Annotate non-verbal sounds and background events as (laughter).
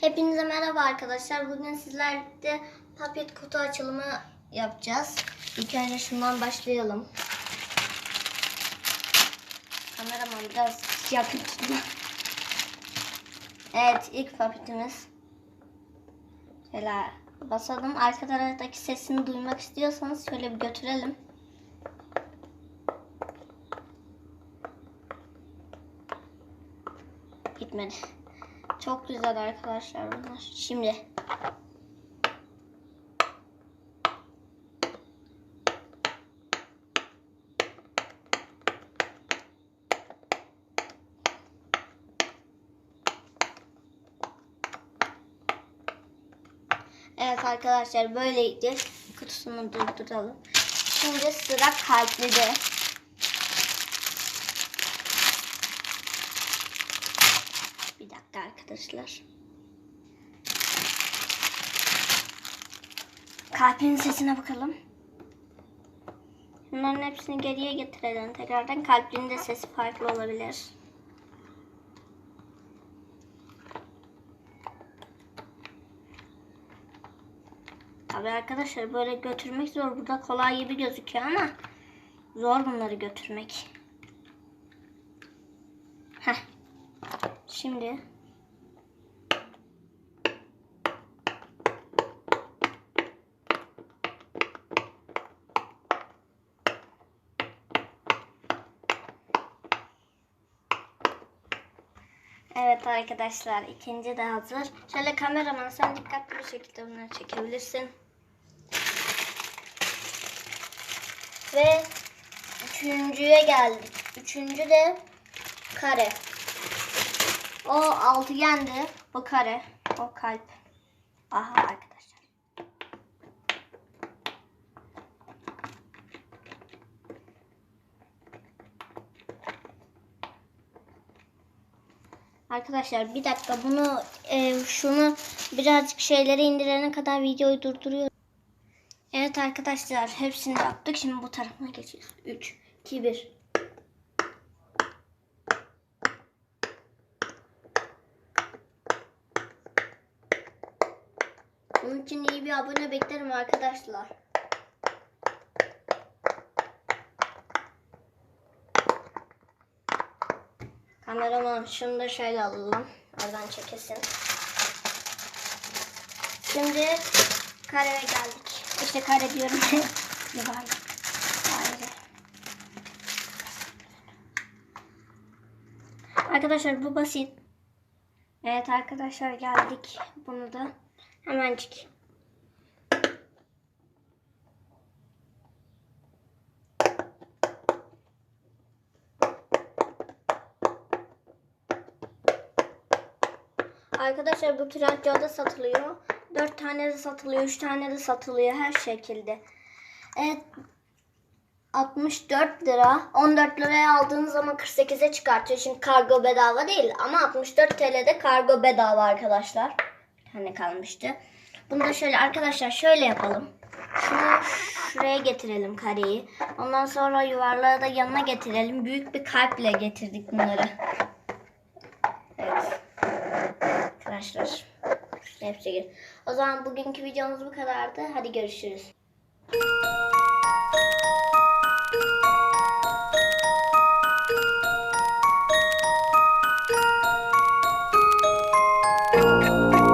Hepinize merhaba arkadaşlar. Bugün sizlerle papet kutu açılımı yapacağız. İlk önce şundan başlayalım. Kameraman biraz yakın tutma. Evet ilk papetimiz. Şöyle basalım. Arka taraftaki sesini duymak istiyorsanız şöyle bir götürelim. Gitmedi. Çok güzel arkadaşlar bunlar. Şimdi Evet arkadaşlar böyleydi. Kutusunu durduralım. Şimdi sıra kalplide. Dakika arkadaşlar. Kalbin sesine bakalım. Bunların hepsini geriye getirelim. Tekrardan kalbin de sesi farklı olabilir. Tabii arkadaşlar böyle götürmek zor. Burada kolay gibi gözüküyor ama zor bunları götürmek. Heh. Şimdi Evet arkadaşlar ikinci de hazır. Şöyle kameraman sen dikkatli bir şekilde bunları çekebilirsin. Ve üçüncüye geldik. Üçüncü de kare. O altıgendi. O kare. O kalp. Aha arkadaşlar. Arkadaşlar bir dakika bunu e, şunu birazcık şeyleri indirene kadar videoyu durduruyorum. Evet arkadaşlar hepsini yaptık. Şimdi bu tarafına geçiyoruz. 3, 2, 1. Bunun için iyi bir abone beklerim arkadaşlar. Kameraman şunu da şöyle alalım. Oradan çekesin. Şimdi kareye geldik. İşte kare diyorum. (laughs) Yuvarlak. Daire. Arkadaşlar bu basit. Evet arkadaşlar geldik. Bunu da hemencik. Arkadaşlar bu Trendyol'da satılıyor. 4 tane de satılıyor, 3 tane de satılıyor her şekilde. Evet 64 lira. 14 liraya aldığınız zaman 48'e çıkartıyor. Çünkü kargo bedava değil. Ama 64 TL'de kargo bedava arkadaşlar. Tane kalmıştı. Bunu da şöyle arkadaşlar şöyle yapalım. Şunu şuraya getirelim kareyi. Ondan sonra yuvarlağı da yanına getirelim. Büyük bir kalple getirdik bunları. Evet. Arkadaşlar. Hepsi gel. O zaman bugünkü videomuz bu kadardı. Hadi görüşürüz.